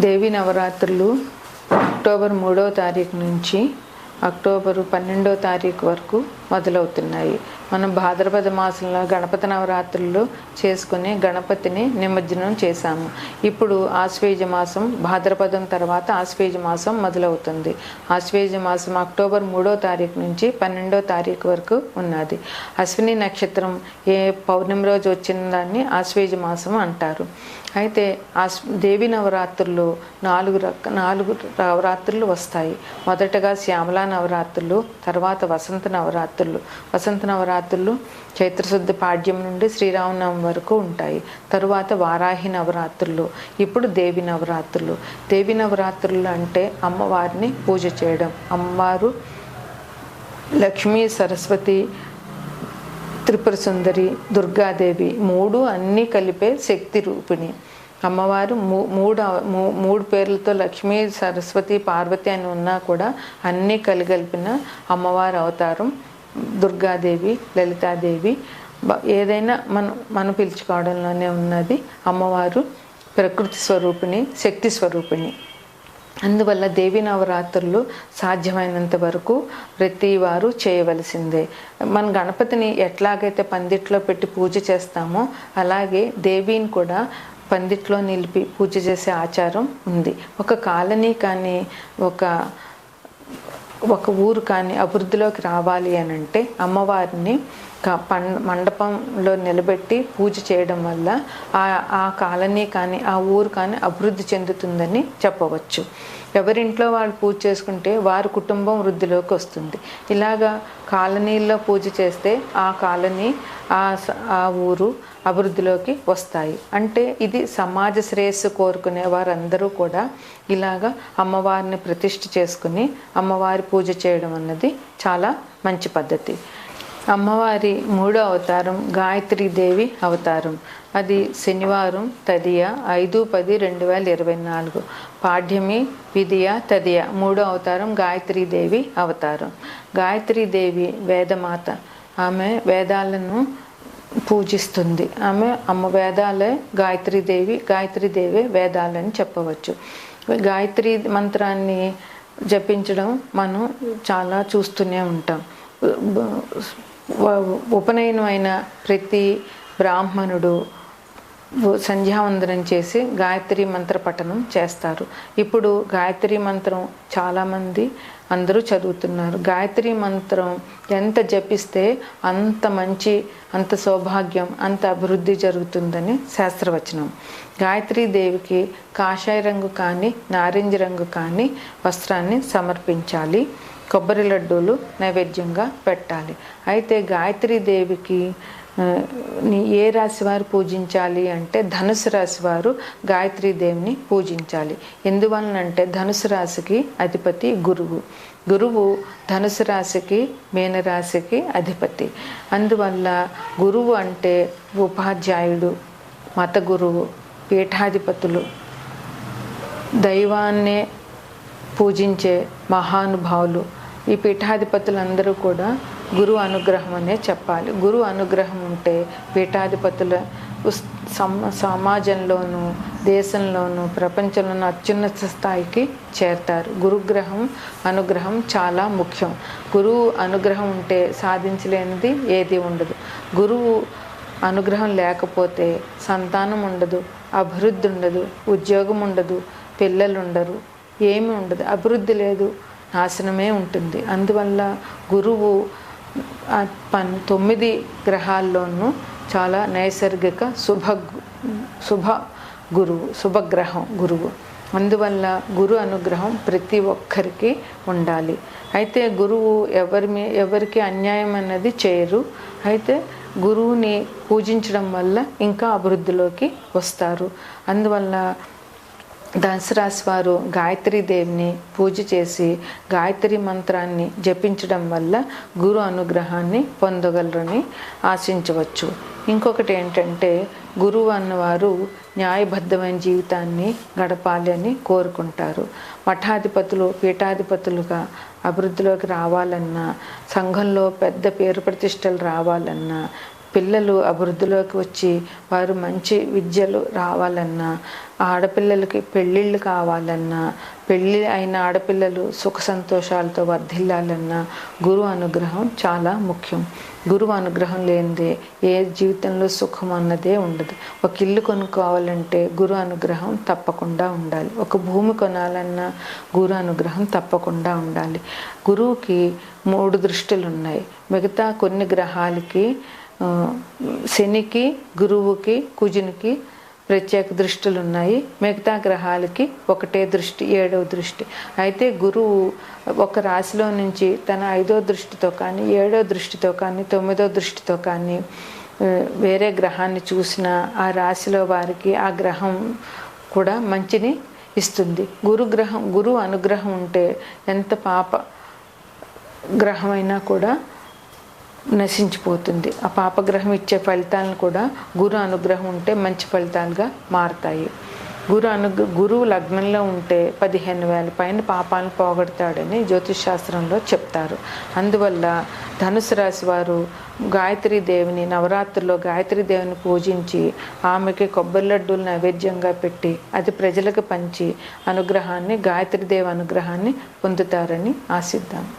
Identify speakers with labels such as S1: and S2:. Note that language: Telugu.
S1: దేవి నవరాత్రులు అక్టోబర్ మూడో తారీఖు నుంచి అక్టోబర్ పన్నెండో తారీఖు వరకు మొదలవుతున్నాయి. మనం భాద్రపద మాసంలో గణపతి నవరాత్రులు చేసుకుని గణపతిని నిమజ్జనం చేశాము. ఇప్పుడు ఆశ్వేజ మాసం భాద్రపదం తర్వాత ఆశ్వేజ మాసం మొదలవుతుంది. ఆశ్వేజ మాసం అక్టోబర్ మూడో తారీఖు నుంచి పన్నెండో తారీఖు వరకు ఉన్నది. అశ్విని నక్షత్రం ఏ పౌర్ణమి రోజు వచ్చిన దాన్ని ఆశ్వేజ మాసం అంటారు. అయితే ఆశ్ దేవి నవరాత్రులు నాలుగు రక నాలుగు నవరాత్రులు వస్తాయి. మొదటగా శ్యామల నవరాత్రులు తర్వాత వసంత నవరాత్రులు వసంత నవరాత్రులు చైత్రశుద్ధ పాడ్యం నుండి శ్రీరామనవమి వరకు ఉంటాయి. తరువాత వారాహి నవరాత్రులు ఇప్పుడు దేవి నవరాత్రులు. దేవి నవరాత్రులు అంటే అమ్మవారిని పూజ చేయడం. అమ్మవారు లక్ష్మీ సరస్వతి త్రిపుర సుందరి దుర్గాదేవి మూడు అన్నీ కలిపే శక్తి రూపిణి. అమ్మవారు మూ మూడు మూ- మూడు పేర్లతో లక్ష్మీ సరస్వతి పార్వతి అని ఉన్నా కూడా అన్నీ కలిగలిపిన అమ్మవారి అవతారం దుర్గాదేవి లలితాదేవి ఏదైనా మనం మనం పిలుచుకోవడంలోనే ఉన్నది. అమ్మవారు ప్రకృతి స్వరూపిణి శక్తి స్వరూపిణి. అందువల్ల దేవి నవరాత్రులు సాధ్యమైనంత వరకు ప్రతి వారు చేయవలసిందే. మన గణపతిని ఎట్లాగైతే పందిట్లో పెట్టి పూజ చేస్తామో అలాగే దేవిని కూడా పందిట్లో నిలిపి పూజ చేసే ఆచారం ఉంది. ఒక కాలనీ కానీ ఒక ఒక ఊరు కానీ అభివృద్ధిలోకి రావాలి అని అంటే అమ్మవారిని మండపంలో నిలబెట్టి పూజ చేయడం వల్ల ఆ ఆ కాలనీ కానీ ఆ ఊరు కానీ అభివృద్ధి చెందుతుందని చెప్పవచ్చు. ఎవరింట్లో వాళ్ళు పూజ చేసుకుంటే వారి కుటుంబం వృద్ధిలోకి వస్తుంది. ఇలాగా కాలనీల్లో పూజ చేస్తే ఆ కాలనీ ఆ స- ఆ ఊరు అభివృద్ధిలోకి వస్తాయి. అంటే ఇది సమాజ శ్రేయస్సు కోరుకునే వారందరూ కూడా ఇలాగా అమ్మవారిని ప్రతిష్ఠ చేసుకుని అమ్మవారి పూజ చేయడం అన్నది చాలా మంచి పద్ధతి. అమ్మవారి మూడో అవతారం గాయత్రీ దేవి అవతారం. అది శనివారం తదియ ఐదు పది రెండు వేల ఇరవై నాలుగు. పాఠ్యమి విధియ తదియ మూడో అవతారం గాయత్రీ దేవి అవతారం. గాయత్రీ దేవి వేదమాత. ఆమె వేదాలను పూజిస్తుంది. ఆమె అమ్మ వేదాలే గాయత్రీదేవి గాయత్రీదేవి వేదాలని చెప్పవచ్చు. గాయత్రి మంత్రాన్ని జపించడం మనం చాలా చూస్తూనే ఉంటాం. ఉపనయనమైన ఉపనయనం అయిన ప్రతి బ్రాహ్మణుడు సంధ్యావందనం చేసి గాయత్రి మంత్ర పఠనం చేస్తారు. ఇప్పుడు గాయత్రి మంత్రం చాలామంది అందరూ చదువుతున్నారు. గాయత్రి మంత్రం ఎంత జపిస్తే అంత మంచి అంత సౌభాగ్యం అంత అభివృద్ధి జరుగుతుందని శాస్త్రవచనం. గాయత్రీ దేవికి కాషాయ రంగు కానీ నారింజ రంగు కానీ వస్త్రాన్ని సమర్పించాలి. కొబ్బరి లడ్డూలు నైవేద్యంగా పెట్టాలి. అయితే గాయత్రీ దేవికి ఏ రాశి వారు పూజించాలి అంటే ధనుసు రాశి వారు గాయత్రీ దేవిని పూజించాలి. ఎందువలనంటే ధనుసు రాశికి అధిపతి గురువు. గురువు ధనుసు రాశికి మీనరాశికి అధిపతి. అందువల్ల గురువు అంటే ఉపాధ్యాయుడు మత గురువు పీఠాధిపతులు. దైవాన్నే పూజించే మహానుభావులు. ఈ పీఠాధిపతులందరూ కూడా గురు అనుగ్రహం అనే చెప్పాలి. గురు అనుగ్రహం ఉంటే పీఠాధిపతుల సమాజంలోనూ దేశంలోనూ ప్రపంచంలోనూ అత్యున్నత స్థాయికి చేరతారు. గురుగ్రహం అనుగ్రహం చాలా ముఖ్యం. గురువు అనుగ్రహం ఉంటే సాధించలేనిది ఏది ఉండదు. గురువు అనుగ్రహం లేకపోతే సంతానం ఉండదు అభివృద్ధి ఉండదు ఉద్యోగం ఉండదు పిల్లలు ఉండరు ఏమీ ఉండదు. అభివృద్ధి లేదు నాశనమే ఉంటుంది. అందువల్ల గురువు పన్ తొమ్మిది గ్రహాల్లోనూ చాలా నైసర్గిక శుభ శుభ గురువు శుభగ్రహం గురువు. అందువల్ల గురు అనుగ్రహం ప్రతి ఒక్కరికి ఉండాలి. అయితే గురువు ఎవరి మీ ఎవరికి అన్యాయం అన్నది చేయరు. అయితే గురువుని పూజించడం వల్ల ఇంకా అభివృద్ధిలోకి వస్తారు. అందువల్ల ధనుసు వారు గాయత్రీ దేవిని పూజ చేసి గాయత్రి మంత్రాన్ని జపించడం వల్ల గురు అనుగ్రహాన్ని పొందగలరని ఆశించవచ్చు. ఇంకొకటి ఏంటంటే గురువు అన్నవారు న్యాయబద్ధమైన జీవితాన్ని గడపాలి అని కోరుకుంటారు. మఠాధిపతులు పీఠాధిపతులుగా అభివృద్ధిలోకి రావాలన్నా సంఘంలో పెద్ద పేరు ప్రతిష్టలు రావాలన్నా పిల్లలు అభివృద్ధిలోకి వచ్చి వారు మంచి విద్యలు రావాలన్నా ఆడపిల్లలకి పెళ్ళిళ్ళు కావాలన్నా పెళ్ళి అయిన ఆడపిల్లలు సుఖ సంతోషాలతో వర్ధిల్లాలన్నా గురువు అనుగ్రహం చాలా ముఖ్యం. గురువు అనుగ్రహం లేనిదే ఏ జీవితంలో సుఖం అన్నదే ఉండదు. ఒక ఇల్లు కొనుక్కోవాలంటే గురు అనుగ్రహం తప్పకుండా ఉండాలి. ఒక భూమి కొనాలన్నా గురు అనుగ్రహం తప్పకుండా ఉండాలి. గురువుకి మూడు దృష్టిలు ఉన్నాయి మిగతా కొన్ని గ్రహాలకి శనికి గురువుకి కుజునికి ప్రత్యేక దృష్టిలు ఉన్నాయి మిగతా గ్రహాలకి ఒకటే దృష్టి ఏడవ దృష్టి. అయితే గురువు ఒక రాశిలో నుంచి తన ఐదో దృష్టితో కానీ ఏడో దృష్టితో కానీ తొమ్మిదో దృష్టితో కానీ వేరే గ్రహాన్ని చూసిన ఆ రాశిలో వారికి ఆ గ్రహం కూడా మంచిని ఇస్తుంది. గురు గ్రహం గురువు అనుగ్రహం ఉంటే ఎంత పాప గ్రహమైనా కూడా నశించిపోతుంది. ఆ పాపగ్రహం ఇచ్చే ఫలితాలను కూడా గురు అనుగ్రహం ఉంటే మంచి ఫలితాలుగా మారుతాయి. గురు అనుగ్ర గురువు లగ్నంలో ఉంటే పదిహేను వేల పైన పాపాలను పోగొడతాడని జ్యోతిష్ శాస్త్రంలో చెప్తారు. అందువల్ల ధనుసు రాశి వారు గాయత్రి దేవిని నవరాత్రుల్లో గాయత్రి దేవిని పూజించి ఆమెకి కొబ్బరి లడ్డూలు నైవేద్యంగా పెట్టి అది ప్రజలకు పంచి అనుగ్రహాన్ని గాయత్రి దేవి అనుగ్రహాన్ని పొందుతారని ఆశిద్దాం.